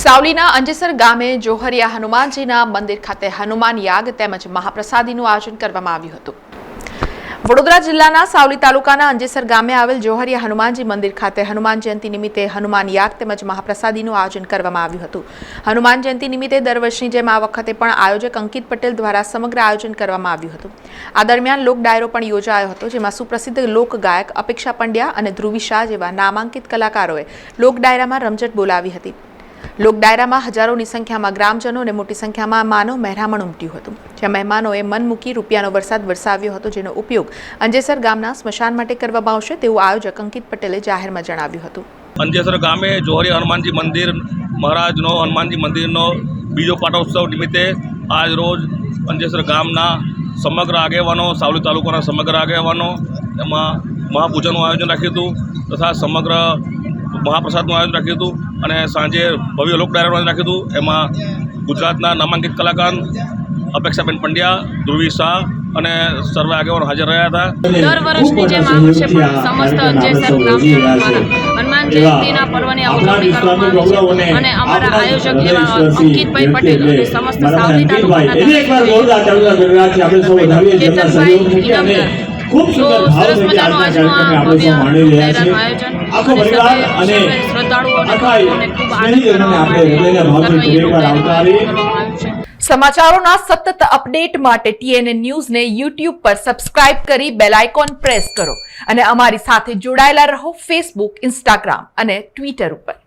સાવલીના અંજેસર ગામે જોહરિયા હનુમાનજીના મંદિર ખાતે હનુમાન યાગ તેમજ મહાપ્રસાદીનું આયોજન કરવામાં આવ્યું હતું. વડોદરા જિલ્લાના સાવલી તાલુકાના અંજેસર ગામે આવેલ જોહરિયા હનુમાનજી મંદિર ખાતે હનુમાન જયંતિ નિમિત્તે હનુમાન યાગ તેમજ મહાપ્રસાદીનું આયોજન કરવામાં આવ્યું હતું. હનુમાન જયંતિ નિમિત્તે દર વર્ષની જેમ આ વખતે પણ આયોજક અંકિત પટેલ દ્વારા સમગ્ર આયોજન કરવામાં આવ્યું હતું. આ દરમિયાન લોક ડાયરો પણ યોજાયો હતો, જેમાં સુપ્રસિદ્ધ લોક ગાયક અપેક્ષા પંડ્યા અને ધ્રુવી શાહ જેવા નામાંકિત કલાકારોએ લોક ડાયરામાં રમઝટ બોલાવી હતી. લોક ડાયરામાં હજારોની સંખ્યામાં ગ્રામજનો અને મોટી સંખ્યામાં માનવ મહેરામણ ઉમટ્યું હતું. જ્યાં મહેમાનોએ મન મૂકી રૂપિયાનો વરસાદ વરસાવ્યો હતો, જેનો ઉપયોગ અંજેસર ગામના સ્મશાન માટે કરવામાં આવશે, તેવું આયોજક અંકિત પટેલે જાહેરમાં જણાવ્યું હતું. અંજેસર ગામે જોહરી હનુમાનજી મંદિર, મહારાજનો હનુમાનજી મંદિરનો બીજો પાટોત્સવ નિમિત્તે આજ રોજ અંજેસર ગામના સમગ્ર આગેવાનો, સાવલી તાલુકાના સમગ્ર આગેવાનો એમાં મહાપૂજાનું આયોજન રાખ્યું હતું તથા સમગ્ર મહાપ્રસાદનું આયોજન રાખ્યું હતું અને સાંજે ભવ્ય લોક ડાયરાનું આયોજન રાખ્યું હતું. એમાં ગુજરાતના નામાંકિત કલાકાર અપેક્ષાબેન પંડ્યા ધ્રુવી શાહ અને સર્વે આગેવાનો હાજર રહ્યા હતા. દર વર્ષની જેમ આ વર્ષે પણ સમસ્ત ગ્રામજનો હનુમાન જયંતિના પર્વની ઉજવણી કરવામાં આવી છે. અને અમારા આયોજક એવા અંકિતભાઈ પટેલ અને સમસ્ત સાવલી તાલુકાના ખૂબ સુંદર ભાવ સરસ આજના કાર્યક્રમે આપણે સૌ માણી રહ્યા છીએ આખો પરિવાર અને આખા સ્નેહીજનોને આપણે હૃદયના ભાવથી પરિવાર આવકારી સમાચારોના સતત અપડેટ માટે ટીએનએ ન્યૂઝને યુટ્યુબ પર સબસ્ક્રાઇબ કરી બેલ આઇકોન પ્રેસ કરો અને અમારી સાથે જોડાયેલા રહો ફેસબુક ઇન્સ્ટાગ્રામ અને ટ્વિટર ઉપર.